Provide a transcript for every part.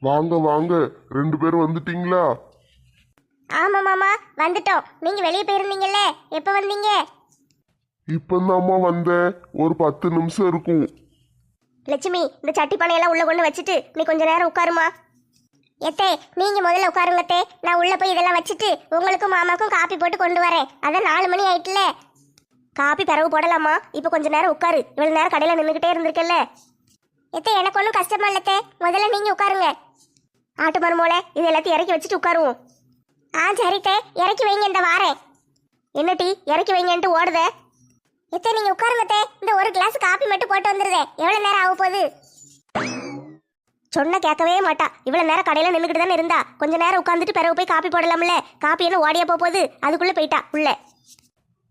வாங்க வாங்க. ரெண்டு பேரும் வந்துட்டீங்களா? ஆமா மாமா. வந்துட்டோம். நீங்க வெளியே போயிருந்தீங்கல்ல. எப்ப வந்தீங்க? இப்பந்தாம்மா வந்தேன். ஒரு பத்து நிமிஷம் இருக்கும். லட்சுமி இந்த சட்டி பானையெல்லாம் உள்ள கொண்டு வச்சுட்டு நீ கொஞ்ச நேரம் உட்காருமா. எத்தே நீங்க முதல்ல உட்காருங்க அத்தே. நான் உள்ள போய் இதெல்லாம் வச்சுட்டு உங்களுக்கும் மாமாக்கும் காப்பி போட்டு கொண்டு வரேன். அதான் நாலு மணி ஆயிட்டுல. காப்பி பிறகு போடலாமா? இப்போ கொஞ்ச நேரம் உட்காரு. இவ்வளவு நேரம் கடையில நின்றுகிட்டே இருந்திருக்கல்ல. எத்தே எனக்கு ஒன்றும் கஷ்டமா இல்லத்தே முதல்ல நீங்க உட்காருங்க. ஆட்டு மருமோளே இது எல்லாத்தையும் இறக்கி வச்சுட்டு உட்காருவோம். ஆ சரித்தே இறக்கி வைங்க இந்த வாரேன் என்ன டீ இறக்கி வைங்கன்ட்டு ஓடுதே. இத்தே நீங்க உட்காருங்கத்தே இந்த ஒரு கிளாஸ் காப்பி மட்டும் போட்டு வந்துருதே எவ்வளவு நேரம் ஆக போகுது? சொன்ன கேட்கவே மாட்டா. இவ்வளவு நேரம் கடையில நின்றுக்கிட்டு தானே இருந்தா. கொஞ்ச நேரம் உட்காந்துட்டு பிறகு போய் காப்பி போடலாம்ல. காப்பி என்ன ஓடியா போக போகுது? அதுக்குள்ள போயிட்டா உள்ள.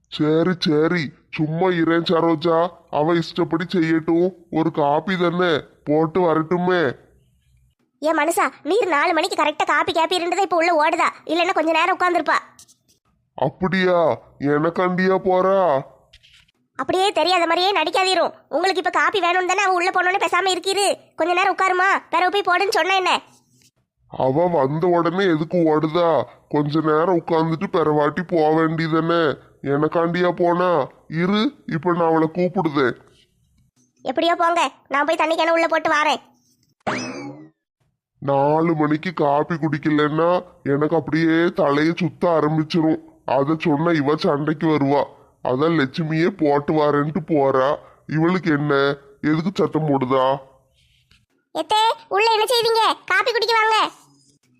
சரி சரி. சும்மா இரேன் சரோஜா. அவ இஷ்டப்படி செய்யட்டும். ஒரு காப்பி தானே. போட்டு வரட்டுமே. ஏன் மனுஷா நீர் நாலு மணிக்கு கரெக்டா காப்பி கேப்பி இருந்ததா இப்ப உள்ள ஓடுதா? இல்லைன்னா கொஞ்ச நேரம் உட்காந்துருப்பா அப்படியா? எனக்காண்டியா போறா? அப்படியே தெரியாத மாதிரியே நடிக்காதீரும் உங்களுக்கு இப்ப காப்பி வேணும்னு தானே அவ உள்ள போனோன்னு பேசாம இருக்கீரு. கொஞ்ச நேரம் உட்காருமா? பிறகு போய் போடுன்னு சொன்ன என்ன? அவ வந்த உடனே எதுக்கு ஓடுதா? கொஞ்ச நேரம் உட்காந்துட்டு பெறவாட்டி போக வேண்டியதானே எனக்காண்டியா போனா? இரு இப்ப நான் அவளை கூப்பிடுதேன். எப்படியோ போங்க. நான் போய் தண்ணி கிணறு உள்ள போட்டு வாரேன். நாலு மணிக்கு காப்பி குடிக்கலன்னா எனக்கு அப்படியே தலையை சுத்த ஆரம்பிச்சிரும். அதை சொன்னா இவ சண்டைக்கு வருவா. அதான் லட்சுமியே போட்டு வரேன்ட்டு போறா. இவளுக்கு என்ன? எதுக்கு சத்தம் போடுதா? எத்தே உள்ள என்ன செய்வீங்க? காப்பி குடிக்க வாங்க.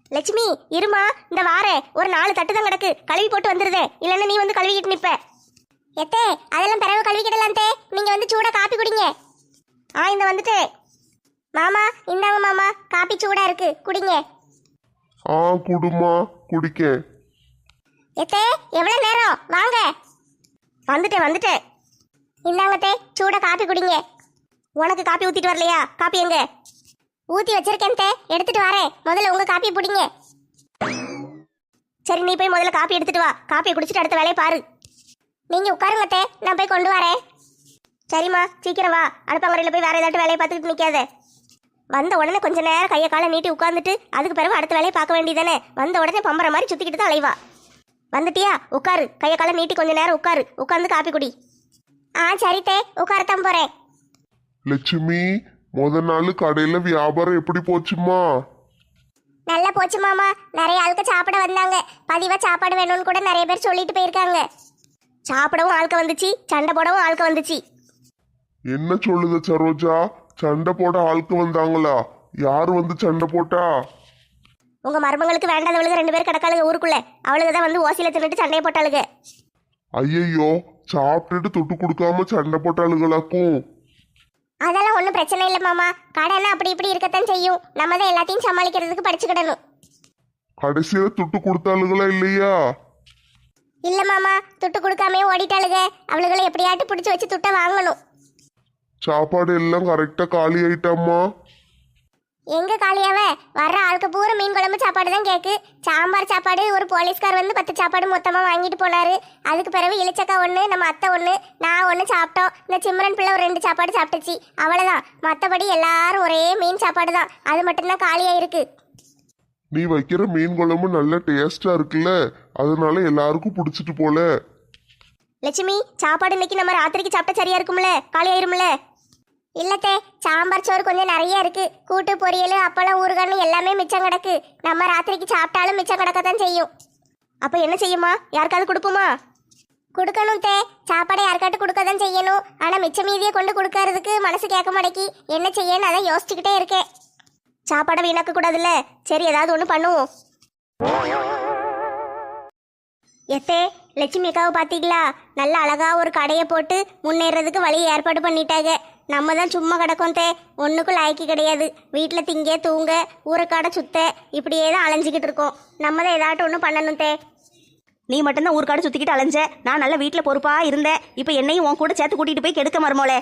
லட்சுமி இருமா இந்த வார ஒரு நாலு தட்டு தான் கிடக்கு. கழுவி போட்டு வந்துருதே. இல்லைன்னா நீ வந்து கழுவிக்கிட்டு நிப்ப. எத்தே அதெல்லாம் பிறகு கழுவிக்கிடலாம் தே நீங்க வந்து சூடா காப்பி குடிங்க. ஆ இந்த வந்துட்டே. மாமா இந்தாங்க மாமா காப்பி சூடா இருக்கு குடிங்க. ஆ குடுமா குடிக்கேன் எத்தே எவ்வளவு நேரம்? வாங்க. வந்துட்டேன் வந்துட்டேன். இந்தாங்க தே சூடா காப்பி குடிங்க. உனக்கு காப்பி ஊத்திட்டு வரலையா? காப்பி எங்க? ஊத்தி வச்சிருக்கேன் தே எடுத்துட்டு வரேன். முதல்ல உங்க காப்பியை பிடிங்க. சரி நீ போய் முதல்ல காப்பி எடுத்துட்டு வா. காப்பியை குடிச்சிட்டு அடுத்த வேலையை பாரு. நீங்க உட்காருங்க தே நான் போய் கொண்டு வரேன். சரிம்மா சீக்கிரம் வா. அடுப்பங்கரையில் போய் வேற ஏதாட்டும் வேலையை பார்த்துக்கிட்டு நிற்காத வந்த உடனே கொஞ்ச நேரம் கையை காலை நீட்டி உட்காந்துட்டு அதுக்கு பிறகு அடுத்த வேலையை பார்க்க வேண்டியதானே வந்த உடனே பம்பர மாதிரி சுத்திக்கிட்டு தான் அலைவா. வந்துட்டியா? உட்காரு. கையை காலை நீட்டி கொஞ்ச நேரம் உட்காரு. உட்காந்து காப்பி குடி. ஆ சரி தே உட்காரத்தான் போறேன். லட்சுமி முத நாள் கடையில வியாபாரம் எப்படி போச்சுமா? நல்லா போச்சு மாமா. நிறைய ஆளுக்கு சாப்பிட வந்தாங்க. பதிவா சாப்பாடு வேணும்னு கூட நிறைய பேர் சொல்லிட்டு போயிருக்காங்க. சாப்பிடவும் ஆளுக்க வந்துச்சு சண்டை போடவும் ஆளுக்க வந்துச்சு. என்ன சொல்லுத சரோஜா? சண்டை போட ஆளுக்கு வந்தாங்களா? யார் வந்து சண்டை போட்டா? உங்க மருமங்களுக்கு வேண்டாதவளுக்கு ரெண்டு பேர் கிடக்காளுங்க ஊருக்குள்ள. அவளுக்கு தான் வந்து ஓசியில தின்னுட்டு சண்டையை போட்டாளுங்க. ஐயையோ சாப்பிட்டுட்டு தொட்டு கொடுக்காம சண்டை போட்டாளுகளாக்கும் அதெல்லாம் ஒன்றும் பிரச்சனை இல்லை மாமா. கடைன்னா அப்படி இப்படி இருக்கத்தான் செய்யும். நம்ம தான் எல்லாத்தையும் சமாளிக்கிறதுக்கு படிச்சுக்கிடணும். கடைசியில துட்டு கொடுத்தாளுகளா இல்லையா? இல்ல மாமா துட்டு கொடுக்காமயே ஓடிட்டாளுங்க. அவளுகளை எப்படியாட்டு பிடிச்சி வச்சு துட்டை வாங்கணும். சாப்பாடு எல்லாம் கரெக்டா காலி ஆயிட்டாமா எங்க காளியாவ? வர்ற ஆளுக்கு பூரா மீன் குழம்பு சாப்பாடு தான் கேக்கு. சாம்பார் சாப்பாடு ஒரு போலீஸ்கார் வந்து பத்து சாப்பாடு மொத்தமா வாங்கிட்டு போனாரு. அதுக்கு பிறகு இளிச்சக்கா ஒண்ணு நம்ம அத்தை ஒண்ணு நான் ஒண்ணு சாப்பிட்டோம். இந்த சிம்ரன் பிள்ளை ஒரு ரெண்டு சாப்பாடு சாப்பிட்டுச்சு. அவ்வளவுதான். மத்தபடி எல்லாரும் ஒரே மீன் சாப்பாடு தான். அது மட்டும்தான் காலியா இருக்கு நீ வைக்கிற மீன் குழம்பு நல்ல டேஸ்டா இருக்குல்ல. அதனால எல்லாருக்கும் பிடிச்சிட்டு போல. லட்சுமி சாப்பாடு இன்னைக்கு நம்ம ராத்திரிக்கு சாப்பிட்டா சரியா இருக்கும்ல? காலி ஆயிரும்ல இல்லத்தே சாம்பார் சோறு கொஞ்சம் நிறைய இருக்கு. கூட்டு பொரியல் அப்பளம் ஊறுகாய் எல்லாமே மிச்சம் கிடக்கு. நம்ம ராத்திரிக்கு சாப்பிட்டாலும் மிச்சம் கிடக்கத்தான் செய்யும். அப்ப என்ன செய்யுமா? யாருக்காவது கொடுப்போமா? கொடுக்கணும் தே. சாப்பாடை யாருக்காட்டு கொடுக்க தான் செய்யணும். ஆனா மிச்ச மீதியை கொண்டு கொடுக்கறதுக்கு மனசு கேட்க மாட்டேக்கி. என்ன செய்யன்னு அதை யோசிச்சுக்கிட்டே இருக்கேன். சாப்பாடை வீணாக்க கூடாதுல்ல? சரி ஏதாவது ஒன்று பண்ணுவோம். எத்தே லட்சுமி அக்காவை பார்த்தீங்களா நல்ல அழகா ஒரு கடையை போட்டு முன்னேறதுக்கு வழி ஏற்பாடு பண்ணிட்டாங்க. நம்ம தான் சும்மா கிடக்கோந்தே ஒன்றுக்கும் லாய்க்கு கிடையாது. வீட்டில் திங்க தூங்க ஊருக்காட சுத்த. இப்படியே தான் அலைஞ்சிக்கிட்டு இருக்கோம். நம்ம தான் ஏதாட்டும் ஒன்று பண்ணணும் தே. நீ மட்டும்தான் ஊருக்காடு சுற்றிக்கிட்டு அலைஞ்ச. நான் நல்லா வீட்டில் பொறுப்பாக இருந்தேன். இப்போ என்னையும் உன் கூட சேர்த்து கூட்டிகிட்டு போய் கெடுக்க மருமோளே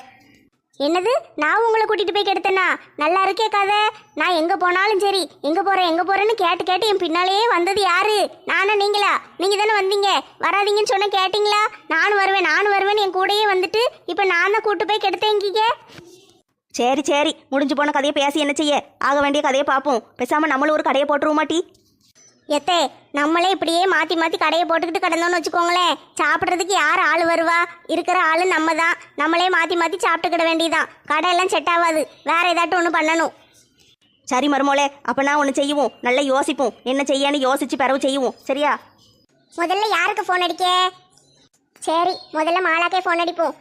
என்னது? நான் உங்களை கூட்டிட்டு போய் கெடுத்தேனா? நல்லா இருக்கே கதை. நான் எங்க போனாலும் சரி எங்க போறேன் எங்க போறேன்னு கேட்டு கேட்டு என் பின்னாலேயே வந்தது யாரு? நானா நீங்களா? நீங்க தானே வந்தீங்க? வராதீங்கன்னு சொன்ன கேட்டீங்களா? நானும் வருவேன் நானும் வருவேன் என் கூடயே வந்துட்டு இப்ப நான் தான் கூட்டு போய் கெடுத்தேங்கிக்க சரி சரி. முடிஞ்சு போன கதையை பேசி என்ன செய்ய? ஆக வேண்டிய கதையை பார்ப்போம். பேசாம நம்மளும் ஒரு கடையை போட்டுருவோமாட்டி எத்தே நம்மளே இப்படியே மாத்தி மாத்தி கடையை போட்டுக்கிட்டு கிடந்தோம்னு வச்சுக்கோங்களேன். சாப்பிட்றதுக்கு யார் ஆள் வருவா? இருக்கிற ஆளு நம்ம தான் நம்மளே மாத்தி மாத்தி சாப்பிட்டுக்கிட வேண்டியதான் கடையெல்லாம் செட் ஆகாது. வேற ஏதாட்டும் ஒன்று பண்ணணும். சரி மருமோளே அப்ப நான் ஒன்று செய்வோம். நல்லா யோசிப்போம். என்ன செய்யன்னு யோசிச்சு பிறகு செய்வோம். சரியா? முதல்ல யாருக்கு ஃபோன் அடிக்க? சரி முதல்ல மாலாக்கே ஃபோன் அடிப்போம்.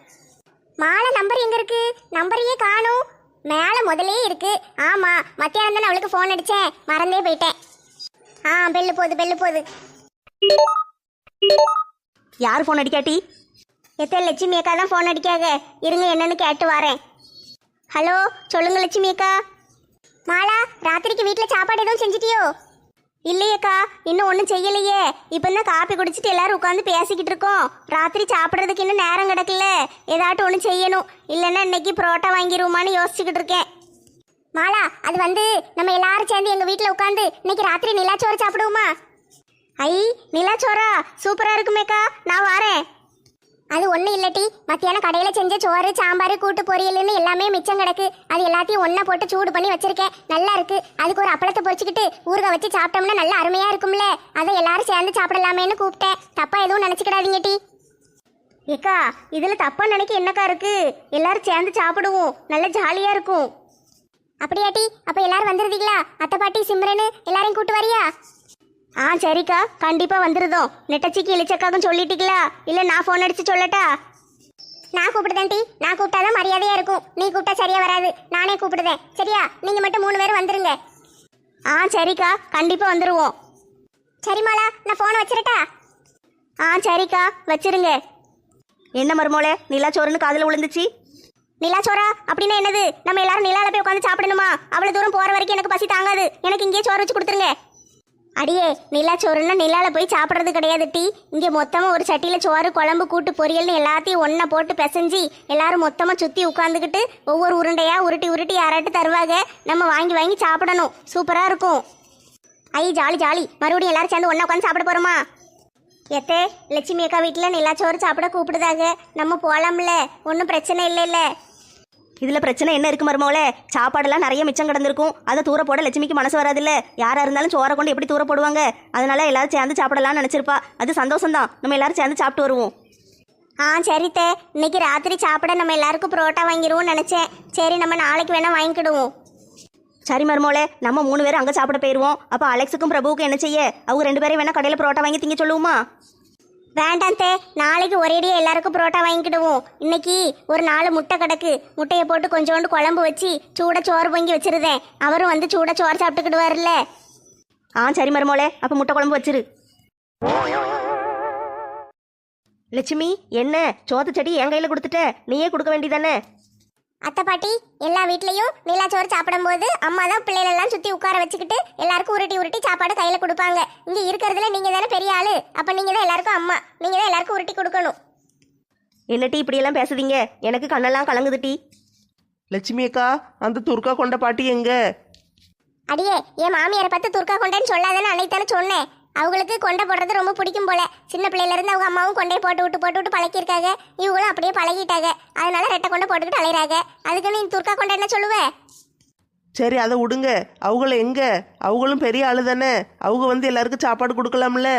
மாலா நம்பர் எங்க இருக்கு? நம்பரையே காணும். மேலே முதலே இருக்கு. ஆமா மத்தியானம் தானே அவளுக்கு ஃபோன் அடிச்சேன். மறந்தே போயிட்டேன். ஆ பெல்லு போகுது பெல்லு போகுது யார் ஃபோன் அடிக்காட்டி? எத்தனை லட்சுமி அக்கா தான் ஃபோன் அடிக்காக. இருங்க என்னன்னு கேட்டு வரேன். ஹலோ சொல்லுங்க லட்சுமி அக்கா. மாலா ராத்திரிக்கு வீட்டில் சாப்பாடு எதுவும் செஞ்சிட்டியோ? இல்லையேக்கா இன்னும் ஒன்றும் செய்யலையே. இப்போ தான் காப்பி குடிச்சிட்டு எல்லாரும் உட்காந்து பேசிக்கிட்டு இருக்கோம். ராத்திரி சாப்பிட்றதுக்கு இன்னும் நேரம் கிடக்கல. ஏதாட்டும் ஒன்று செய்யணும். இல்லைன்னா இன்னைக்கு புரோட்டா வாங்கிருவோமான்னு யோசிச்சுக்கிட்டு இருக்கேன். மாலா அது வந்து நம்ம எல்லாரும் சேர்ந்து எங்கள் வீட்டில் உட்காந்து இன்னைக்கு ராத்திரி நிலாச்சோறு சாப்பிடுவோமா? ஐ நிலாச்சோறா? சூப்பராக இருக்குமேக்கா. நான் வரேன். அது ஒன்றும் இல்லட்டி மத்தியானம் கடையில் செஞ்ச சோறு சாம்பார் கூட்டு பொரியல்னு எல்லாமே மிச்சம் கிடக்கு. அது எல்லாத்தையும் ஒன்றா போட்டு சூடு பண்ணி வச்சிருக்கேன். நல்லா இருக்கு. அதுக்கு ஒரு அப்பளத்தை பொரிச்சுக்கிட்டு ஊறுகாய் வச்சு சாப்பிட்டோம்னா நல்லா அருமையாக இருக்கும்ல. அதை எல்லாரும் சேர்ந்து சாப்பிடலாமேன்னு கூப்பிட்டேன். தப்பா எதுவும் நினச்சிக்கிடாதீங்க டி. ஏக்கா இதில் தப்பா நினைக்க என்னக்கா இருக்கு? எல்லாரும் சேர்ந்து சாப்பிடுவோம். நல்ல ஜாலியாக இருக்கும். அப்படியாட்டி அப்போ எல்லாரும் வந்துருதீங்களா அத்தை பாட்டி சிம்ரனு எல்லாரையும் கூட்டு வரியா? ஆ சரிக்கா. கண்டிப்பாக வந்துருதோம். நெட்டச்சிக்கு இழிச்சக்காக்கும் சொல்லிட்டீங்களா? இல்லை நான் ஃபோன் அடித்து சொல்லட்டா? நான் கூப்பிடுதேன் டி. நான் கூப்பிட்டாதான் மரியாதையாக இருக்கும். நீ கூப்பிட்டா சரியாக வராது. நானே கூப்பிடுதேன். சரியா? நீங்கள் மட்டும் மூணு பேரும் வந்துருங்க. ஆ சரிக்கா. கண்டிப்பாக வந்துருவோம். சரிமாலா நான் ஃபோனை வச்சிரட்டா? ஆ சரிக்கா. வச்சிருங்க. என்ன மருமோளே? நிலாச்சோறுன்னு காதில் விழுந்துச்சு. நிலாச்சோரா அப்படின்னா என்னது? நம்ம எல்லாரும் நிலால போய் உட்காந்து சாப்பிடணுமா? அவ்வளவு தூரம் போற வரைக்கும் எனக்கு பசி தாங்காது. எனக்கு இங்கேயே சோறு வச்சு கொடுத்துருங்க. அடியே நிலா சோறுன்னா நிலால போய் சாப்பிட்றது கிடையாது டீ. இங்கே மொத்தமாக ஒரு சட்டியில் சோறு குழம்பு கூட்டு பொரியல்னு எல்லாத்தையும் ஒன்றா போட்டு பிசைஞ்சு எல்லாரும் மொத்தமாக சுற்றி உட்காந்துக்கிட்டு ஒவ்வொரு உருண்டையாக உருட்டி உருட்டி யாராட்டு தருவாங்க நம்ம வாங்கி வாங்கி சாப்பிடணும். சூப்பராக இருக்கும். ஐ ஜாலி ஜாலி. மறுபடியும் எல்லாரும் சேர்ந்து ஒன்றா உட்காந்து சாப்பிட போகிறோமா எத்தே லட்சுமி அக்கா வீட்டில் நிலாச்சோறு சாப்பிட கூப்பிடுதாங்க. நம்ம போகலாம்ல ஒன்றும் பிரச்சனை இல்லைல்ல. இதுல பிரச்சனை என்ன இருக்கு மருமோளே சாப்பாடெல்லாம் நிறைய மிச்சம் கிடந்திருக்கும். அதை தூர போட லட்சுமிக்கு மனசு வராதுல்ல. யாரா இருந்தாலும் சோறை கொண்டு எப்படி தூர போடுவாங்க? அதனால எல்லாரும் சேர்ந்து சாப்பிடலாம்னு நினைச்சிருப்பா. அது சந்தோஷம் தான் நம்ம எல்லாரும் சேர்ந்து சாப்பிட்டு வருவோம். ஆ சரித்தே இன்னைக்கு ராத்திரி சாப்பிட நம்ம எல்லாருக்கும் புரோட்டா வாங்கிடுவோம்னு நினச்சேன். சரி நம்ம நாளைக்கு வேணா வாங்கிக்கிடுவோம். சரி மருமோளே நம்ம மூணு பேரும் அங்க சாப்பிட போயிருவோம். அப்ப அலெக்ஸுக்கும் பிரபுவுக்கும் என்ன செய்ய? அவங்க ரெண்டு பேரும் வேணா கடையில புரோட்டா வாங்கி திங்க சொல்லுவோமா? வேண்டாம் தே நாளைக்கு ஒரேடியாக எல்லாருக்கும் புரோட்டா வாங்கிக்கிடுவோம். இன்னைக்கு ஒரு நாலு முட்டை கிடக்கு. முட்டையை போட்டு கொஞ்சோண்டு குழம்பு வச்சு சூட சோறு பொங்கி வச்சிருந்தேன் அவரும் வந்து சூட சோறு சாப்பிட்டுக்கிடுவார்ல ஆ சரி மருமோளே அப்ப முட்டை குழம்பு வச்சிரு. லட்சுமி என்ன? சோத்து செடி என் கையில கொடுத்துட்ட. நீயே கொடுக்க வேண்டியதானே? அத்தை பாட்டி எல்லா வீட்லயும் நிலாச்சோறு சாப்பிடும்போது அம்மா தான் பிள்ளைகளெல்லாம் சுத்தி உட்கார வச்சுக்கிட்டு எல்லாருக்கும் உருட்டி உருட்டி சாப்பாடு கையில கொடுப்பாங்க. இங்க இருக்கிறதுல நீங்க தானே பெரிய ஆளு. அப்ப நீங்க தான் எல்லாருக்கும் அம்மா. நீங்க தான் எல்லாருக்கும் உருட்டி கொடுக்கணும். என்ன டீ இப்படியெல்லாம் பேசுதீங்க? எனக்கு கண்ணெல்லாம் கலங்குது டீ. லட்சுமி அக்கா அந்த துர்கா கொண்ட பாட்டி எங்க? அடியே என் மாமியாரை பார்த்து துர்கா கொண்டேன்னு சொல்லாதானே அன்னைக்கு தானே சொன்னேன். அவங்களுக்கு கொண்டை போடுறது ரொம்ப பிடிக்கும் போல. சின்ன பிள்ளையில இருந்து அவங்க அம்மாவும் கொண்டே போட்டு விட்டு போட்டு விட்டு பழக்கியிருக்காங்க. இவங்களும் அப்படியே பழகிட்டாங்க. அதனால ரெட்டை கொண்டை போட்டுக்கிட்டு அலையிறாங்க. அதுக்கு நீ துர்கா கொண்டை என்ன சொல்லுவ? சரி அதை விடுங்க அவங்கள எங்க? அவங்களும் பெரிய ஆளு தானே. அவங்க வந்து எல்லாருக்கும் சாப்பாடு கொடுக்கலாம்ல?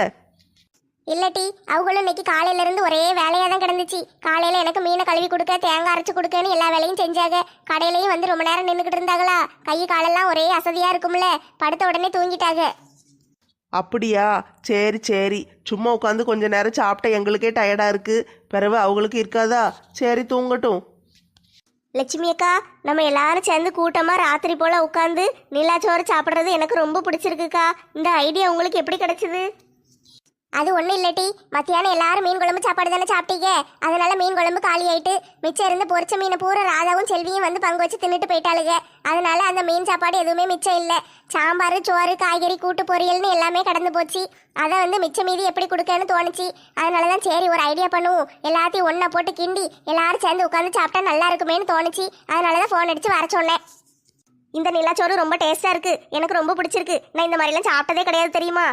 இல்லட்டி அவங்களும் இன்னைக்கு காலையில இருந்து ஒரே வேலையா தான் கிடந்துச்சு. காலையில எனக்கு மீனை கழுவி கொடுக்க தேங்காய் அரைச்சு கொடுக்கன்னு எல்லா வேலையும் செஞ்சாங்க. கடையிலயும் வந்து ரொம்ப நேரம் நின்றுக்கிட்டு இருந்தாங்களா? கை காலெல்லாம் ஒரே அசதியா இருக்கும்ல. படுத்த உடனே தூங்கிட்டாங்க. அப்படியா? சரி சரி. சும்மா உட்காந்து கொஞ்ச நேரம் சாப்பிட்ட எங்களுக்கே டயர்டாக இருக்குது பிறகு அவங்களுக்கு இருக்காதா? சரி தூங்கட்டும். லட்சுமி அக்கா நம்ம எல்லாரும் சேர்ந்து கூட்டமா ராத்திரி போல் உட்காந்து நிலாச்சோறு சாப்பிட்றது எனக்கு ரொம்ப பிடிச்சிருக்குக்கா. இந்த ஐடியா உங்களுக்கு எப்படி கிடச்சிது? அது ஒன்றும் இல்லட்டி. மத்தியானம் எல்லாரும் மீன் குழம்பு சாப்பாடு தானே சாப்பிட்டீங்க? அதனால மீன் குழம்பு காலி ஆயிட்டு மிச்சம் இருந்து பொரிச்ச மீனை பூரா ராதாவும் செல்வியும் வந்து பங்கு வச்சு தின்னுட்டு போயிட்டாளுங்க. அதனால அந்த மீன் சாப்பாடு எதுவுமே மிச்சம் இல்லை. சாம்பார் சோறு காய்கறி கூட்டு பொரியல்னு எல்லாமே கடந்து போச்சு. அதை வந்து மிச்சம் மீதி எப்படி கொடுக்கன்னு தோணுச்சு. அதனால தான் சரி ஒரு ஐடியா பண்ணுவோம். எல்லாத்தையும் ஒன்றா போட்டு கிண்டி எல்லாரும் சேர்ந்து உட்காந்து சாப்பிட்டா நல்லா இருக்குமேன்னு தோணுச்சு. அதனால தான் ஃபோன் அடித்து வர சொன்னேன். இந்த நிலாச்சோறு ரொம்ப டேஸ்ட்டாக இருக்குது எனக்கு ரொம்ப பிடிச்சிருக்கு. நான் இந்த மாதிரிலாம் சாப்பிட்டதே கிடையாது தெரியுமா?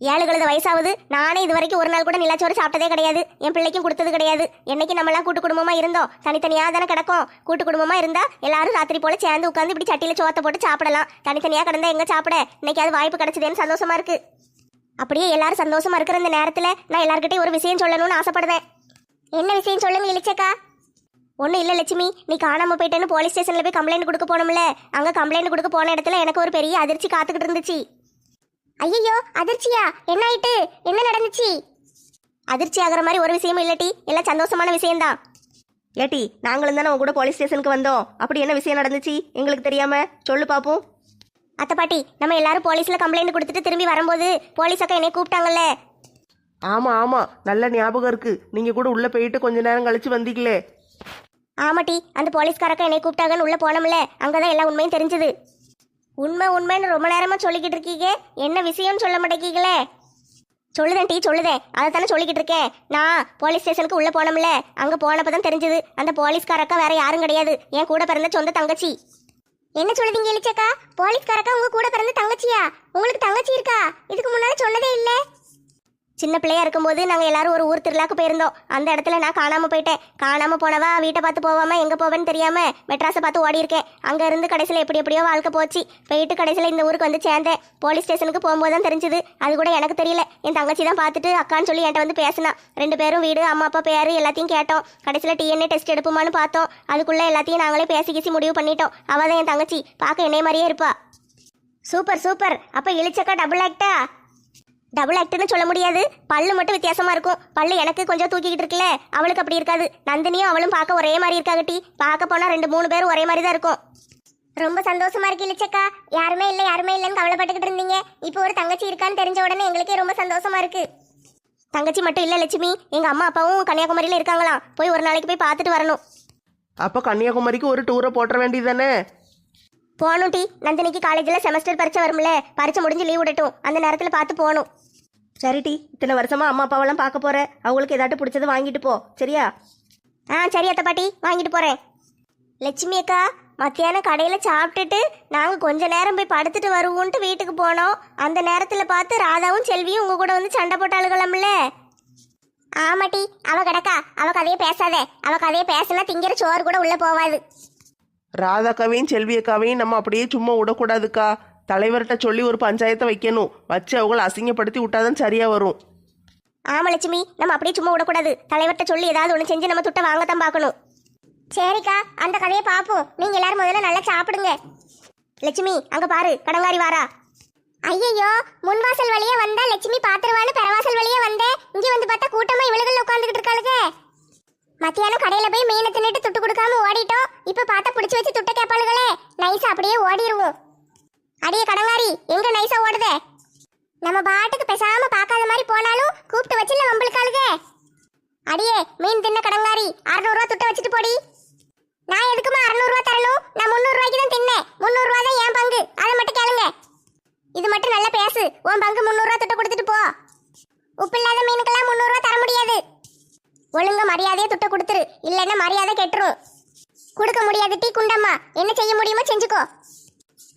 ஏழு கழுத வயசாகுது நானே இது வரைக்கும் ஒரு நாள் கூட நிலாச்சோறு சாப்பிட்டதே கிடையாது. என் பிள்ளைக்கும் கொடுத்தது கிடையாது. என்னைக்கு நம்மளாம் கூட்டு குடும்பமா இருந்தோம்? தனித்தனியா தானே கிடக்கும். கூட்டு குடும்பமா இருந்தா எல்லாரும் ராத்திரி போல சேர்ந்து உட்காந்து இப்படி சட்டியில சோத்தை போட்டு சாப்பிடலாம். தனித்தனியா கிடந்தா எங்க சாப்பிட? இன்னைக்கு அது வாய்ப்பு கிடைச்சதேன்னு சந்தோஷமா இருக்கு. அப்படியே எல்லாரும் சந்தோஷமா இருக்கிற இந்த நேரத்துல நான் எல்லாருக்கிட்டையும் ஒரு விஷயம் சொல்லணும்னு ஆசைப்படுவேன் என்ன விஷயம் சொல்லுங்க இளிச்சக்கா? ஒன்றும் இல்லை லட்சுமி. நீ காணாமல் போயிட்டேன்னு போலீஸ் ஸ்டேஷனில் போய் கம்ப்ளைண்ட் கொடுக்க போனோம்ல. அங்கே கம்ப்ளைண்ட் கொடுக்க போன இடத்துல எனக்கு ஒரு பெரிய அதிர்ச்சி காத்துக்கிட்டு இருந்துச்சு. ஐயோ அதிர்ச்சியா? என்ன ஆயிட்டு? என்ன நடந்துச்சு? அதிர்ச்சி ஆகிற மாதிரி ஒரு விஷயமும் இல்லட்டி எல்லாம் சந்தோஷமான விஷயம்தான். ஏட்டி நாங்களும் தானே உங்க கூட போலீஸ் ஸ்டேஷனுக்கு வந்தோம். அப்படி என்ன விஷயம் நடந்துச்சு? எங்களுக்கு தெரியாம? சொல்லு பாப்போம். அத்தை பாட்டி நம்ம எல்லாரும் போலீஸ்ல கம்ப்ளைண்ட் கொடுத்துட்டு திரும்பி வரும்போது போலீஸ் அக்கா என்னை கூப்பிட்டாங்கல்ல? ஆமா ஆமா. நல்ல ஞாபகம் இருக்கு. நீங்க கூட உள்ள போயிட்டு கொஞ்ச நேரம் கழிச்சு வந்தீங்களே. ஆமாட்டி அந்த போலீஸ்காரக்கா என்னை கூப்பிட்டாங்கன்னு உள்ள போனோம்ல. அங்கதான் எல்லா உண்மையும் தெரிஞ்சது. உண்மை உண்மைன்னு ரொம்ப நேரமா சொல்லிக்கிட்டு இருக்கீங்க? என்ன விஷயம்னு சொல்ல மாட்டேங்கீங்களே சொல்லுதேன் டீ சொல்லுதேன் அதை தானே சொல்லிக்கிட்டு இருக்கேன் நான் போலீஸ் ஸ்டேஷனுக்கு உள்ள போனோம்ல. அங்க போனப்ப தான் தெரிஞ்சது. அந்த போலீஸ்காரக்கா வேற யாரும் கிடையாது. என் கூட பிறந்த சொந்த தங்கச்சி. என்ன சொல்லுதீங்க எலிச்சக்கா? போலீஸ்காரக்கா உங்க கூட பிறந்த தங்கச்சியா? உங்களுக்கு தங்கச்சி இருக்கா? இதுக்கு முன்னாடி சொன்னதே இல்லை. சின்ன பிள்ளையா இருக்கும்போது நாங்க எல்லாரும் ஒரு ஊர் திருவிழாக்கு போயிருந்தோம். அந்த இடத்துல நான் காணாம போயிட்டேன். காணாம போனவா வீட்டை பார்த்து போவாம எங்க போவேன்னு தெரியாம மெட்ராஸை பார்த்து ஓடி இருக்கேன். அங்க இருந்து கடைசியில் எப்படி எப்படியோ வாழ்க்கை போச்சு. போயிட்டு கடைசியில் இந்த ஊருக்கு வந்து சேர்ந்தேன். போலீஸ் ஸ்டேஷனுக்கு போகும்போது தான் தெரிஞ்சது. அது கூட எனக்கு தெரியல. என் தங்கச்சி தான் பார்த்துட்டு அக்கான்னு சொல்லி என்கிட்ட வந்து பேசினா. ரெண்டு பேரும் வீடு அம்மா அப்பா பேரு எல்லாத்தையும் கேட்டோம். கடைசியில் டிஎன்ஏ டெஸ்ட் எடுப்போமான்னு பார்த்தோம். அதுக்குள்ள எல்லாத்தையும் நாங்களே பேசி கீசி முடிவு பண்ணிட்டோம். அவள் தான் என் தங்கச்சி. பார்க்க என்னைய மாதிரியே இருப்பா. Super super. அப்போ இழிச்சக்கா டபுள் ஆக்டா டபுள் ஆக்ட்னு சொல்ல முடியாது. பல்லு மட்டும் வித்தியாசமா இருக்கும். பல்லு எனக்கு கொஞ்சம் தூக்கிக்கிட்டு இருக்குல்ல அவளுக்கு அப்படி இருக்காது. நந்தினியும் அவளும் பார்க்க ஒரே மாதிரி இருக்காங்க டி. பார்க்க போனா ரெண்டு மூணு பேரும் ஒரே மாதிரி தான் இருக்கும். ரொம்ப சந்தோஷமா இருக்கு இளிச்சக்கா. யாருமே இல்லை யாருமே இல்லைன்னு கவலைப்பட்டுக்கிட்டு இருந்தீங்க. இப்போ ஒரு தங்கச்சி இருக்கான்னு தெரிஞ்ச உடனே எங்களுக்கே ரொம்ப சந்தோஷமா இருக்கு. தங்கச்சி மட்டும் இல்ல லட்சுமி. எங்க அம்மா அப்பாவும் கன்னியாகுமரியில இருக்காங்களாம். போய் ஒரு நாளைக்கு போய் பார்த்துட்டு வரணும். அப்ப கன்னியாகுமரிக்கு ஒரு டூரை போட்டுற வேண்டியதானே போகணும் டி. நந்தினிக்கு காலேஜில் செமஸ்டர் பரீட்சை வரும்ல. பரீட்சை முடிஞ்சு லீவ் விடட்டும். அந்த நேரத்தில் பார்த்து போகணும். சரி டி. இத்தனை வருஷமா அம்மா அப்பாவெல்லாம் பார்க்க போற. அவங்களுக்கு ஏதாட்டும் பிடிச்சது வாங்கிட்டு போ. சரியா? ஆ சரி அத்தை பாட்டி வாங்கிட்டு போறேன். லட்சுமி அக்கா மத்தியானம் கடையில் சாப்பிட்டுட்டு நாங்கள் கொஞ்ச நேரம் போய் படுத்துட்டு வருவோன்ட்டு வீட்டுக்கு போனோம். அந்த நேரத்தில் பார்த்து ராதாவும் செல்வியும் உங்க கூட வந்து சண்டை போட்டாளுகளாம்ல ஆமாட்டி அவ கிடக்கா. அவ கதையை பேசாத. அவ கதையை பேசினா திங்கிற சோறு கூட உள்ள போவாது. ராதாக்காவையும் செல்வி அக்காவையும் நம்ம அப்படியே சும்மா விடக்கூடாதுக்கா. தலைவர்கிட்ட சொல்லி ஒரு பஞ்சாயத்தை வைக்கணும். வச்சு அவங்கள அசிங்கப்படுத்தி விட்டாதான் சரியா வரும். ஆமா லட்சுமி. நம்ம அப்படியே சும்மா விடக்கூடாது. தலைவர்கிட்ட சொல்லி ஏதாவது ஒன்று செஞ்சு நம்ம துட்டை வாங்கத்தான் பார்க்கணும். சரிக்கா அந்த கதையை பார்ப்போம். நீங்க எல்லாரும் முதல்ல நல்லா சாப்பிடுங்க. லட்சுமி அங்க பாரு. கடங்காரி வாரா. ஐயோ முன்வாசல் வழியே வந்தா லட்சுமி பாத்துருவான்னு பெறவாசல் வழியே வந்தேன் இங்க வந்து பார்த்தா கூட்டமா இவளுகள் உட்காந்துக்கிட்டு இருக்காளுங்க மத்தியானம் கடையில போய் மீனை தின்னுட்டு துட்டு கொடுக்காம ஓடிட்டோம். இப்ப பார்த்தா பிடிச்சி வச்சு துட்ட கேப்பாளுகளே நைஸா அப்படியே ஓடிடுவோம் அடியே கடங்காரி எங்க நைஸா ஓடுதே? நம்ம பாட்டுக்கு பேசாம பார்க்காத மாதிரி போனாலும் கூப்பிட்டு வச்சுல வம்பளுக்காளுக. அடியே மீன் தின்ன கடங்காரி அறுநூறுவா துட்ட வச்சுட்டு போடி. நான் எதுக்குமா அறுநூறுவா தரணும்? நான் முந்நூறு ரூபாய்க்கு தான் தின்னேன். முந்நூறுவா தான் என் பங்கு. அதை மட்டும் கேளுங்க. இது மட்டும் நல்லா பேசு. உன் பங்கு முந்நூறுவா துட்ட கொடுத்துட்டு போ. உப்பு இல்லாத மீனுக்கெல்லாம் முந்நூறுவா தர முடியாது. ஒழுங்கா மரியாதையை துட்ட கொடுத்துரு. இல்லைன்னா மரியாதை கெட்டுரும். கொடுக்க முடியாது டீ குண்டம்மா. என்ன செய்ய முடியுமோ செஞ்சுக்கோ.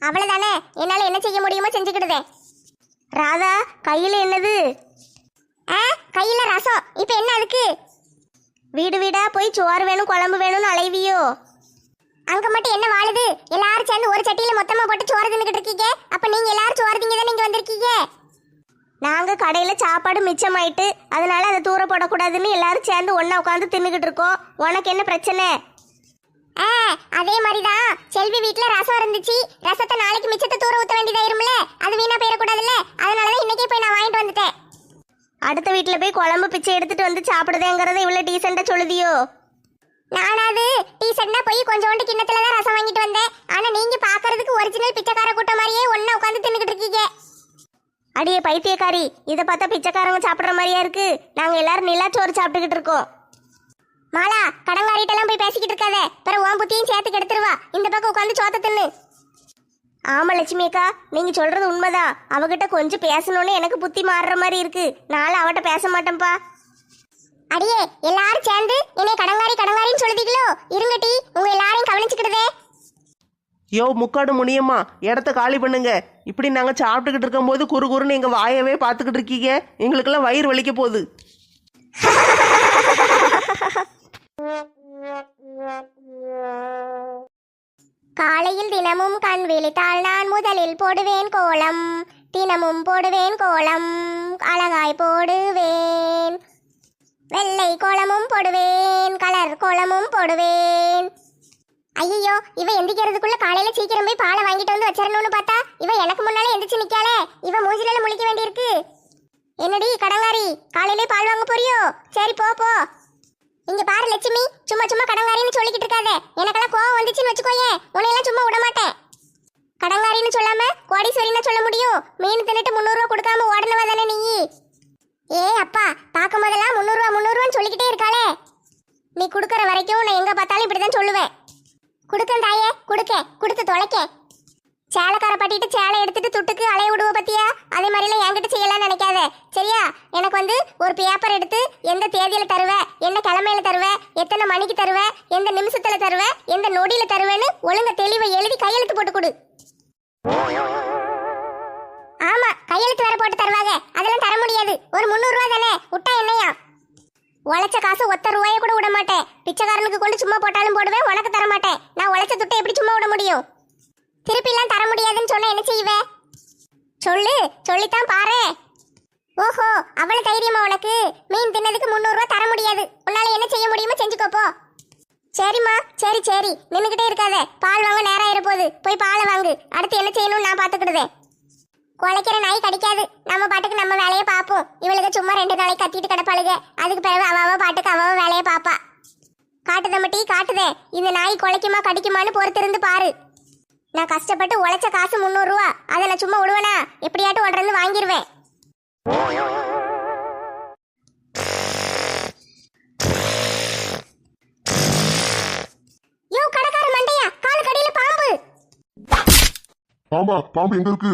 அவ்வளோதானே என்னால் என்ன செய்ய முடியுமோ செஞ்சுக்கிடுதே. ராதா கையில் என்னது? ஆ கையில் ரசம். இப்போ என்ன அதுக்கு? வீடு வீடாக போய் சோறு வேணும் குழம்பு வேணும்னு அலைவியோ? அங்கே மட்டும் என்ன வாழுது? எல்லாரும் சேர்ந்து ஒரு சட்டியில் மொத்தமாக போட்டு சோறு தின்னுக்கிட்டு இருக்கீங்க? அப்போ நீங்கள் எல்லாரும் சோறு திங்க தான் நீங்கள் வந்திருக்கீங்க? நாங்க கடையில சாப்பாடு மிச்சமாயிட்டு அதனால அதை தூர போடக்கூடாதுன்னு எல்லாரும் சேர்ந்து ஒண்ணா உட்காந்து தின்னுக்கிட்டு இருக்கோம். உனக்கு என்ன பிரச்சனை? ஆ அதே மாதிரிதான். செல்வி வீட்ல ரசம் இருந்துச்சு. ரசத்தை நாளைக்கு மிச்சத்தை தூர ஊத்த வேண்டியதாயிரும்ல? அது வீணா போயிடக்கூடாதுல்ல? அதனாலதான் இன்னைக்கே போய் நான் வாங்கிட்டு வந்துட்டேன். அடுத்த வீட்ல போய் குழம்பு பிச்சை எடுத்துட்டு வந்து சாப்பிடுதேங்கறத இவ்வளவு டீசெண்டா சொல்லுதியோ? நானாவது டீசெண்டா போய் கொஞ்சோண்டு கிண்ணத்துல தான் ரசம் வாங்கிட்டு வந்தேன். ஆனா நீங்க பாக்குறதுக்கு ஒரிஜினல் பிச்சைக்கார கூட்டம் மாதிரியே ஒண்ணா உட்காந்து தின்னுக்கிட்டு இருக்கீங்க. அடியே பைத்தியக்காரி இதை பார்த்தா பிச்சைக்காரங்க சாப்பிட்ற மாதிரியா இருக்கு. நாங்க எல்லாரும் நிலாச்சோறு சாப்பிட்டுக்கிட்டு இருக்கோம். மாலா கடங்காரிட்டெல்லாம் போய் பேசிக்கிட்டு இருக்காத. பிறகு உன் புத்தியும் சேர்த்து கெடுத்துருவா. இந்த பக்கம் உட்காந்து சோத்த தின்னு. ஆமா லட்சுமி அக்கா நீங்க சொல்றது உண்மைதான். அவகிட்ட கொஞ்சம் பேசணும்னு எனக்கு புத்தி மாறுற மாதிரி இருக்கு. நாளை அவட்ட பேச மாட்டேன்ப்பா. அடியே எல்லாரும் சேர்ந்து என்னை கடங்காரி கடங்காரின்னு சொல்லுதீங்களோ? இருங்கட்டி உங்க எல்லாரையும் கவனிச்சுக்கிடுதே. யோ முக்காடு முனியம்மா இடத்த காலி பண்ணுங்க. இப்படி நாங்கள் சாப்பிட்டுக்கிட்டு இருக்கும்போது குறு குறுன்னு எங்கள் வாயவே பார்த்துக்கிட்டு இருக்கீங்க. எங்களுக்கெல்லாம் வயிறு வலிக்க போகுது. காலையில் தினமும் கண் விழித்தால் நான் முதலில் போடுவேன் கோலம். தினமும் போடுவேன் கோலம். அழகாய் போடுவேன். வெள்ளை கோலமும் போடுவேன். கலர் கோலமும் போடுவேன். ஐயோ இவ எந்திக்கிறதுக்குள்ள காலையில சீக்கிரம் போய் பாலை வாங்கிட்டு வந்து வச்சிடணும்னு பார்த்தா இவ எனக்கு முன்னாலே எந்திரிச்சு நிக்காளே. இவ மூஞ்சில முழிக்க வேண்டியிருக்கு. என்னடி கடங்காரி காலையிலே பால் வாங்க போறியோ? சரி போ போ. இங்க பாரு லட்சுமி சும்மா சும்மா கடங்காரின்னு சொல்லிக்கிட்டு இருக்காத. எனக்கெல்லாம் கோவம் வந்துச்சுன்னு வச்சுக்கோயேன் உன்னையெல்லாம் சும்மா விட மாட்டேன். கடங்காரின்னு சொல்லாம கோடீஸ்வரின்னு சொல்ல முடியும்? மீன் தின்னுட்டு முந்நூறுரூவா கொடுக்காம ஓடனவ தானே நீ? ஏ அப்பா பார்க்கும் போதெல்லாம் முந்நூறுவா முந்நூறுவான்னு சொல்லிக்கிட்டே இருக்காளே. நீ கொடுக்குற வரைக்கும் நான் எங்கே பார்த்தாலும் இப்படி தான் சொல்லுவேன். கொடுக்கேன் தாயே கொடுக்க கொடுத்து தொலைக்க. சேலைக்கார பட்டிட்டு சேலை எடுத்துட்டு துட்டுக்கு அலைய விடுவ பத்தியா? அதே மாதிரிலாம் என்கிட்ட செய்யலாம்னு நினைக்காத. சரியா? எனக்கு வந்து ஒரு பேப்பர் எடுத்து எந்த தேதியில தருவ என்ன கிழமையில தருவ எத்தனை மணிக்கு தருவ எந்த நிமிஷத்துல தருவ எந்த நொடியில தருவேன்னு ஒழுங்க தெளிவை எழுதி கையெழுத்து போட்டு கொடு. ஆமா கையெழுத்து வேற போட்டு தருவாங்க. அதெல்லாம் தர முடியாது. ஒரு முந்நூறு ரூபா தானே? விட்டா என்னையா? உழைச்ச காசு ஒத்த ரூபாய கூட விட மாட்டேன். பிச்சைக்காரனுக்கு கொண்டு சும்மா போட்டாலும் போடுவேன் உனக்கு தர மாட்டேன். நான் உழைச்ச துட்டை எப்படி சும்மா விட முடியும்? திருப்பிலாம் தர முடியாதுன்னு சொன்ன என்ன செய்வே? சொல்லு சொல்லித்தான் பாரு. ஓஹோ அவ்வளவு தைரியமா உனக்கு? மீன் தின்னதுக்கு முந்நூறு தர முடியாது. உன்னால என்ன செய்ய முடியுமோ செஞ்சுக்கோப்போ சரிம்மா சரி சரி. நின்னுகிட்டே இருக்காத. பால் வாங்க நேரம் ஆயிர போய் பாலை வாங்கு. அடுத்து என்ன செய்யணும்னு நான் பாத்துக்கிடுதேன் குலைக்கிற நாய் கடிக்காது. நம்ம பாட்டுக்கு நம்ம வேலையை பார்ப்போம். இவளுக்கு சும்மா ரெண்டு நாளைக்கு கத்திட்டு கிடப்பாளுக. அதுக்கு பிறகு அவ பாட்டுக்கு அவ வேலையை பாப்பா காட்டுதம்ம டீ காட்டுதே. இந்த நாய் குலைக்குமா கடிக்குமான்னு பொறுத்திருந்து பாரு. நான் கஷ்டப்பட்டு உழைச்ச காசு முந்நூறுரூவா. அதை நான் சும்மா விடுவேனா? எப்படியாட்டும் உடனே வாங்கிடுவேன் யோ கடைக்கார மண்டையா? காலு கடியில பாம்பு. பாம்பா பாம்பு எங்க இருக்கு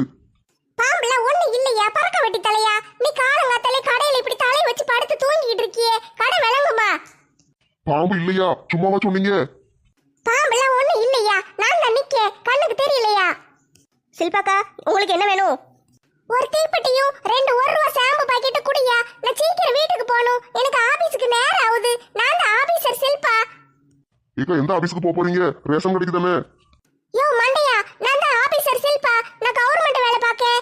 பாம்புல ஒண்ணு இல்லையா பறக்க வெட்டி தலையா நீ காலங்காத்தாலே கடையில இப்படி தலை வச்சு படுத்து தூங்கிட்டு இருக்கியே கடை விளங்குமா பாம்பு இல்லையா? சும்மாவா சொன்னீங்க? பாம்புல ஒண்ணு இல்லையா? நான் தான் நிக்க கண்ணுக்கு தெரியலையா? சில்பாக்கா உங்களுக்கு என்ன வேணும்? ஒரு தீப்பெட்டியும் ரெண்டு ஒரு ரூபா ஷாம்பு பாக்கெட்டு குடியா. நான் சீக்கிரம் வீட்டுக்கு போகணும். எனக்கு ஆபீஸுக்கு நேரம் ஆகுது. நான் தான் ஆபீசர் சில்பா. ஏக்கா எந்த ஆபீஸ்க்கு போக போறீங்க? ரேஷன் கடைக்கு தானே? யோ மண்டையா. நான் தான் ஆபீசர் சில்பா. நான் கவர்மெண்ட் வேலை பார்க்கேன்.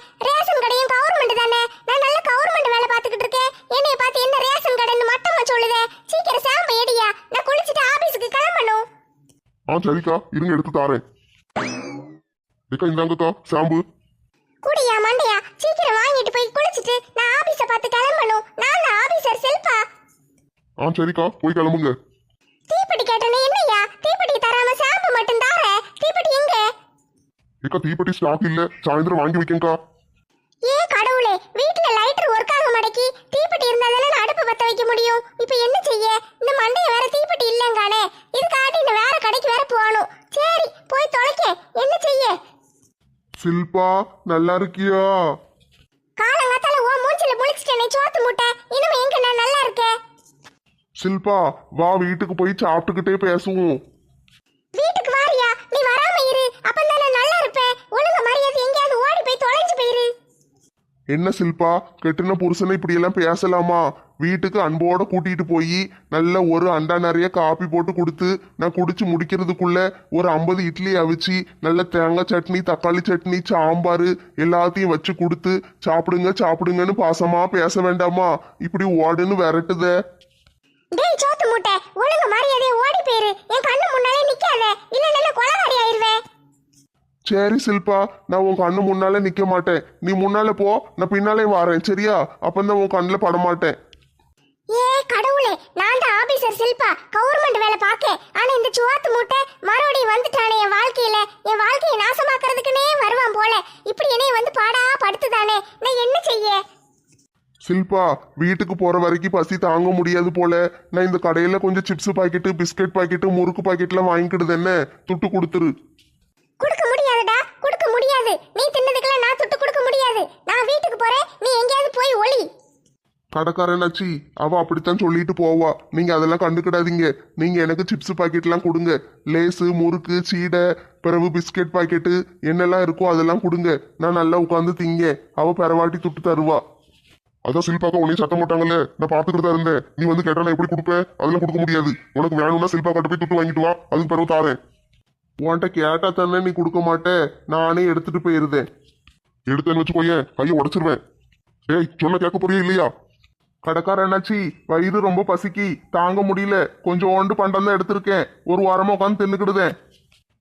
ஆ சரிக்கா. இருங்க எடுத்து தாரேன். ஏக்கா இந்தாங்கக்கா ஷாம்பு. குடியா மண்டையா? சீக்கிரம் வாங்கிட்டு போய் குளிச்சுட்டு நான் ஆபீஸ பார்த்து கிளம்பணும். நான் ஆபீசர் செல்பா. ஆ சரிக்கா. போய் கிளம்புங்க. தீப்பெட்டி கேட்டனே என்னையா தீப்பெட்டி தராம ஷாம்பு மட்டும் தார? தீப்பெட்டி எங்க? ஏக்கா தீப்பெட்டி ஸ்டாக் இல்ல. சாயந்தரம் வாங்கி வைக்கங்கக்கா. ஏ முடியும்? இப்போ என்ன செய்ய? இந்த மண்டைய வேற தீப்பெட்டி இல்லங்கானே இதுக்காட்டி இந்த வேற கடைக்கு வேற போகணும். சரி போய் தொலைக்க. என்ன செய்ய? சில்பா நல்லா இருக்கியா? காலங்காத்தால ஓ மூஞ்சில முழிச்சிட்டேனே சோத்து முட்டை. இனிமே எங்க நான் நல்லா இருக்கேன்? சில்பா வா வீட்டுக்கு போய் சாப்பிட்டுக்கிட்டே பேசுவோம். வீட்டுக்கு வாரியா நீ வராம இரு அப்பதான் நான் நல்லா இருப்பேன் ஒழுங்க மரியாதை எங்கேயாவது ஓடி போய் தொலைஞ்சு போயிரு என்ன சில்பா கெட்டின புருஷனை இப்படியெல்லாம் பேசலாமா? வீட்டுக்கு அன்போட கூட்டிட்டு போய் நல்ல ஒரு அண்டா நிறைய காப்பி போட்டு கொடுத்து நான் குடிச்சு முடிக்கிறதுக்குள்ள ஒரு ஐம்பது இட்லி அவிச்சு நல்ல தேங்காய் சட்னி தக்காளி சட்னி சாம்பார் எல்லாத்தையும் வச்சு கொடுத்து சாப்பிடுங்க சாப்பிடுங்கன்னு பாசமா பேச வேண்டாமா? இப்படி ஓடுன்னு விரட்டுதே. டேய் சோத்து மூட்டை ஒழுங்கு மரியாதையை ஓடி போயிரு. என் கண்ணு முன்னாலே நிக்காத. இல்ல நல்ல கொலவாடி ஆயிருவேன். சரி சில்பா நான் உன் கண்ணு முன்னாலே நிக்க மாட்டேன். நீ முன்னாலே போ நான் பின்னாலே வாரேன் சரியா? அப்பந்தான் உன் கண்ணில் படமாட்டேன் ஏ கடவுளே நான் தான் ஆபீசர் சில்பா. கவர்மெண்ட் வேலை பார்க்க ஆனா இந்த சுவாத்து மூட்டை மறுபடியும் வந்துட்டானே என் வாழ்க்கையில. என் வாழ்க்கையை நாசமாக்குறதுக்குனே வருவான் போல. இப்படி என்னைய வந்து பாடா படுத்துதானே? நான் என்ன செய்ய? சில்பா வீட்டுக்கு போற வரைக்கும் பசி தாங்க முடியாது போல. நான் இந்த கடையில கொஞ்சம் சிப்ஸ் பாக்கெட்டு பிஸ்கட் பாக்கெட்டு முறுக்கு பாக்கெட்லாம் வாங்கிக்கிடுது என்ன? துட்டு கொடுத்துரு. கொடுக்க கொடுக்க முடியாது. நீ தின்னதுக்கெல்லாம் நான் துட்டு கொடுக்க முடியாது. நான் வீட்டுக்கு போறேன். நீ எங்கேயாவது போய் ஒளி. கடைக்காரனாச்சி அவ அப்படித்தான் சொல்லிட்டு போவா. நீங்க அதெல்லாம் கண்டுக்கிடாதீங்க. நீங்க எனக்கு சிப்ஸ் பாக்கெட்லாம் கொடுங்க. லேசு முறுக்கு சீடை பிறகு பிஸ்கெட் பாக்கெட்டு என்னெல்லாம் இருக்கோ அதெல்லாம் கொடுங்க. நான் நல்லா உட்காந்து திங்க. அவ பரவாட்டி துட்டு தருவா. அதான் சில்பாக்கா உன்னையும் சத்தம் போட்டாங்கல்ல. நான் பாத்துக்கிட்டு தான் இருந்தேன். நீ வந்து கேட்டா நான் எப்படி கொடுப்பேன் அதெல்லாம் கொடுக்க முடியாது. உனக்கு வேணும்னா சில்பா போய் துட்டு வாங்கிட்டு வா. அதுக்கு பிறகு தாரேன். உன்கிட்ட கேட்டா தானே நீ கொடுக்க மாட்டே. நானே எடுத்துட்டு போயிருந்தேன். எடுத்தேன்னு வச்சுக்கோயேன் கையை உடச்சிருவேன். டேய் சொன்ன கேட்க போறியா இல்லையா? கடைக்கார என்னாச்சி? வயிறு ரொம்ப பசிக்கி. தாங்க முடியல. கொஞ்சோண்டு பண்டம் தான் எடுத்திருக்கேன். ஒரு வாரமா உட்காந்து தின்னுக்கிடுதேன்.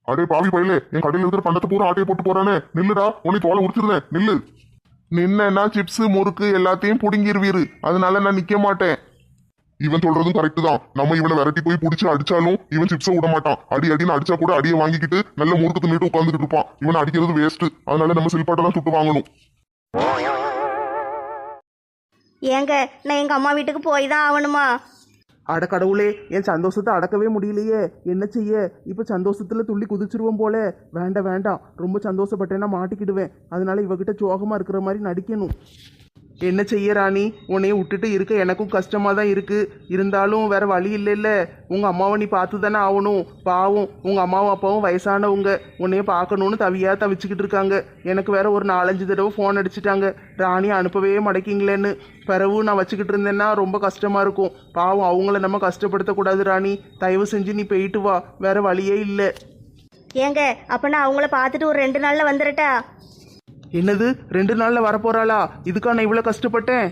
அடே பாவி பயிலே என் கடையில் இருக்கிற பண்டத்தை பூரா ஆட்டையை போட்டு போறானே. நில்லுடா உன்னை தோலை உடிச்சிருந்தேன் நில்லு. நின்னா சிப்ஸ் முறுக்கு எல்லாத்தையும் புடுங்கிருவீரு. அதனால நான் நிக்க மாட்டேன். இவன் சொல்றதும் கரெக்ட் தான். நம்ம இவனை விரட்டி போய் பிடிச்சி அடிச்சாலும் இவன் சிப்ஸை விட மாட்டான். அடி அடின்னு அடிச்சா கூட அடியை வாங்கிக்கிட்டு நல்ல முறுக்கு தின்னுட்டு உட்காந்துக்கிட்டு இருப்பான். இவனை அடிக்கிறது வேஸ்ட் அதனால நம்ம சில்பாட்டெல்லாம் சுட்டு வாங்கணும். ஏங்க நான் எங்கள் அம்மா வீட்டுக்கு போய் தான் ஆகணுமா? அட கடவுளே என் சந்தோஷத்தை அடக்கவே முடியலையே. என்ன செய்ய? இப்போ சந்தோஷத்தில் துள்ளி குதிச்சிருவோம் போல. வேண்டாம் வேண்டாம். ரொம்ப சந்தோஷப்பட்டேன்னா மாட்டிக்கிடுவேன். அதனால இவகிட்ட சோகமாக இருக்கிற மாதிரி நடிக்கணும். என்ன செய்ய ராணி? உன்னைய விட்டுட்டு இருக்க எனக்கும் கஷ்டமாக தான் இருக்குது இருந்தாலும் வேற வழி இல்லைல்ல. உங்கள் அம்மாவை நீ பார்த்து தானே ஆகணும். பாவம் உங்கள் அம்மாவும் அப்பாவும் வயசானவங்க. உன்னைய பார்க்கணுன்னு தவியாக தவிச்சுக்கிட்டு இருக்காங்க. எனக்கு வேற ஒரு நாலஞ்சு தடவை ஃபோன் அடிச்சிட்டாங்க. ராணி அனுப்பவே மடக்கிங்களேன்னு பிறவு நான் வச்சுக்கிட்டு இருந்தேன்னா ரொம்ப கஷ்டமாக இருக்கும். பாவம் அவங்கள நம்ம கஷ்டப்படுத்தக்கூடாது ராணி. தயவு செஞ்சு நீ போயிட்டு வா. வேற வழியே இல்லை. ஏங்க அப்போ நான் அவங்கள பார்த்துட்டு ஒரு ரெண்டு நாளில் வந்துடட்டா என்னது ரெண்டு நாளில் வரப்போறாளா? இதுக்கா நான் இவ்வளோ கஷ்டப்பட்டேன்.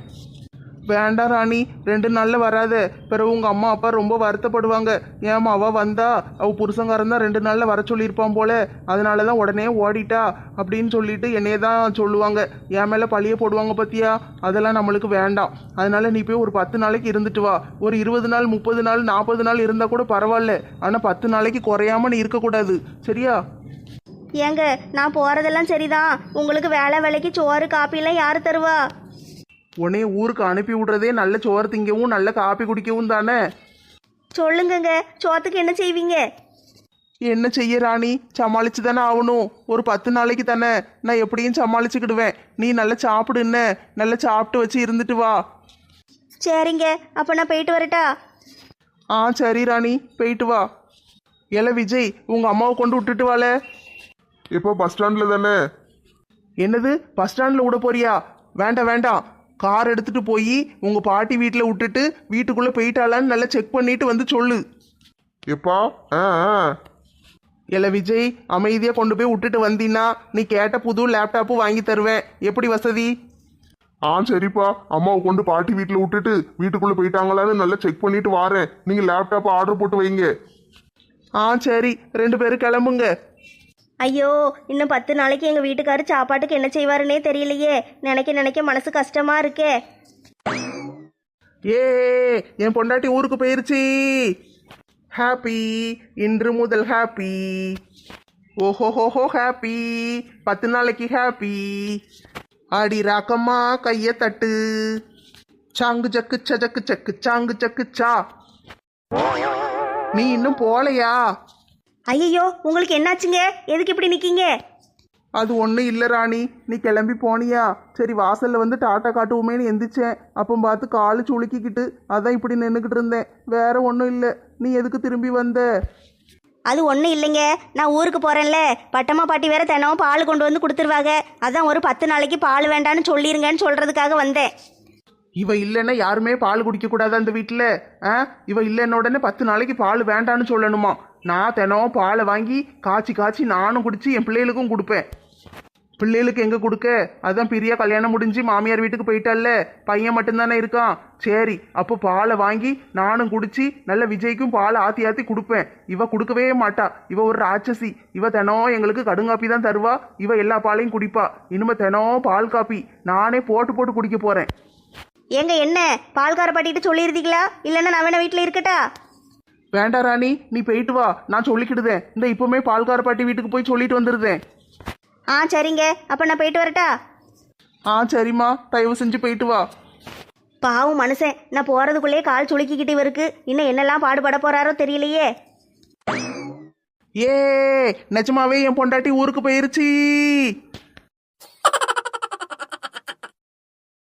வேண்டாம் ராணி ரெண்டு நாளில் வராத. பிறகு உங்கள் அம்மா அப்பா ரொம்ப வருத்தப்படுவாங்க. ஏமா அவள் வந்தா? அவள் புருஷங்காரன் தான் ரெண்டு நாளில் வர சொல்லியிருப்பான் போல. அதனால தான் உடனே ஓடிட்டா அப்படின்னு சொல்லிட்டு என்னையே தான் சொல்லுவாங்க. என் மேலே பழிய போடுவாங்க பத்தியா? அதெல்லாம் நம்மளுக்கு வேண்டாம். அதனால நீ போய் ஒரு பத்து நாளைக்கு இருந்துட்டு வா. ஒரு இருபது நாள் முப்பது நாள் நாற்பது நாள் இருந்தால் கூட பரவாயில்ல. ஆனால் பத்து நாளைக்கு குறையாம நீ இருக்கக்கூடாது. சரியா? ஏங்க நான் போகிறதெல்லாம் சரிதான். உங்களுக்கு வேலை வேலைக்கு சோறு காப்பிலாம் யார் தருவா? உன்னை ஊருக்கு அனுப்பி விடுறதே நல்ல சோறு திங்கவும் நல்ல காப்பி குடிக்கவும் தானே? சொல்லுங்கங்க சோத்துக்கு என்ன செய்வீங்க? என்ன செய்ய ராணி? சமாளிச்சு தானே ஆகணும். ஒரு பத்து நாளைக்கு தானே. நான் எப்படியும் சமாளிச்சுக்கிடுவேன். நீ நல்லா சாப்பிடு என்ன? நல்லா சாப்பிட்டு வச்சு இருந்துட்டு வா. சரிங்க அப்போ நான் போயிட்டு வரட்டா? ஆ சரி ராணி. போயிட்டு வா. ஏல விஜய் உங்க அம்மாவை கொண்டு விட்டுட்டு வாள இப்போ பஸ் ஸ்டாண்ட்ல தானே? என்னது? பஸ் ஸ்டாண்டில் விட போறியா வேண்டாம் வேண்டாம். கார் எடுத்துட்டு போய் உங்க பாட்டி வீட்டில் விட்டுட்டு வீட்டுக்குள்ள போயிட்டாளான்னு நல்லா செக் பண்ணிட்டு வந்து சொல்லு. எப்பா? ஆ ஆ. இல்ல விஜய் அமைதியாக கொண்டு போய் விட்டுட்டு வந்தீன்னா நீ கேட்ட புது லேப்டாப்பு வாங்கி தருவேன். எப்படி வசதி? ஆ சரிப்பா. அம்மாவை கொண்டு பாட்டி வீட்டில் விட்டுட்டு வீட்டுக்குள்ள போயிட்டாங்களான்னு நல்லா செக் பண்ணிட்டு வாரேன். நீங்க லேப்டாப் ஆர்டர் போட்டு வைங்க. ஆ சரி. ரெண்டு பேரும் கிளம்புங்க. ஐயோ இன்னும் பத்து நாளைக்கு எங்கள் வீட்டுக்காரர் சாப்பாட்டுக்கு என்ன செய்வாருன்னே தெரியலையே. நினைக்க நினைக்க மனசு கஷ்டமா இருக்கே. ஏ என் பொண்டாட்டி ஊருக்கு போயிருச்சு. ஹாப்பி இன்று முதல் ஹாப்பி. ஓஹோஹோஹோ ஹாப்பி. பத்து நாளைக்கு ஹாப்பி. ஆடி ராக்கம்மா கைய தட்டு. சாங்கு சக்கு சஜக்கு சக்கு சாங்கு சக்கு சா. நீ இன்னும் போலையா? ஐயோ உங்களுக்கு என்னாச்சுங்க? எதுக்கு இப்படி நிற்கீங்க அது ஒன்றும் இல்லை ராணி. நீ கிளம்பி போனியா? சரி வாசல்ல வந்து டாட்டா காட்டுவோமேன்னு எந்திரிச்சேன். அப்போ பார்த்து காலு சுளுக்கிக்கிட்டு அதான் இப்படி நின்றுக்கிட்டு இருந்தேன். வேற ஒன்றும் இல்லை. நீ எதுக்கு திரும்பி வந்த? அது ஒன்றும் இல்லைங்க. நான் ஊருக்கு போகிறேன்ல பட்டம்மா பாட்டி வேற தினமும் பால் கொண்டு வந்து கொடுத்துருவாங்க. அதான் ஒரு பத்து நாளைக்கு பால் வேண்டான்னு சொல்லிருங்கன்னு சொல்கிறதுக்காக வந்தேன். இவ இல்லைன்னா யாருமே பால் குடிக்க கூடாது அந்த வீட்டில் ஆ? இவ இல்லைன்ன உடனே பத்து நாளைக்கு பால் வேண்டான்னு சொல்லணுமா? நான் தினம் பாலை வாங்கி காய்ச்சி காய்ச்சி நானும் குடித்து என் பிள்ளைகளுக்கும் கொடுப்பேன். பிள்ளைகளுக்கு எங்கே கொடுக்க? அதான் பிரியா கல்யாணம் முடிஞ்சு மாமியார் வீட்டுக்கு போயிட்டால பையன் மட்டும்தானே இருக்கான். சரி அப்போ பாலை வாங்கி நானும் குடிச்சு நல்ல விஜய்க்கும் பாலை ஆற்றி ஆற்றி கொடுப்பேன். இவ கொடுக்கவே மாட்டா. இவ ஒரு ராட்சசி. இவ தினம் எங்களுக்கு கடுங்காப்பி தான் தருவா. இவ எல்லா பாலையும் குடிப்பா. இனிமே தினம் பால் காப்பி. நானே போட்டு போட்டு குடிக்க போகிறேன் ஏங்க என்ன? பால்கார பாட்டிட்டு சொல்லியிருந்தீங்களா இல்லைன்னா நான் வேணா வீட்டில் இருக்கட்டா? வேண்டாம் ராணி நீ போயிட்டு வா. நான் சொல்லிக்கிடுதேன். இந்த இப்பவுமே பால்கார பாட்டி வீட்டுக்கு போய் சொல்லிட்டு வந்துருதேன். ஆ சரிங்க. அப்போ நான் போயிட்டு வரட்டா? ஆ சரிம்மா. தயவு செஞ்சு போயிட்டு வா. பாவம் மனுஷன். நான் போகிறதுக்குள்ளேயே கால் சுளுக்கிக்கிட்டு இவருக்கு. இன்னும் என்னெல்லாம் பாடுபட போகிறாரோ தெரியலையே. ஏ நிஜமாவே என் பொண்டாட்டி ஊருக்கு போயிருச்சு.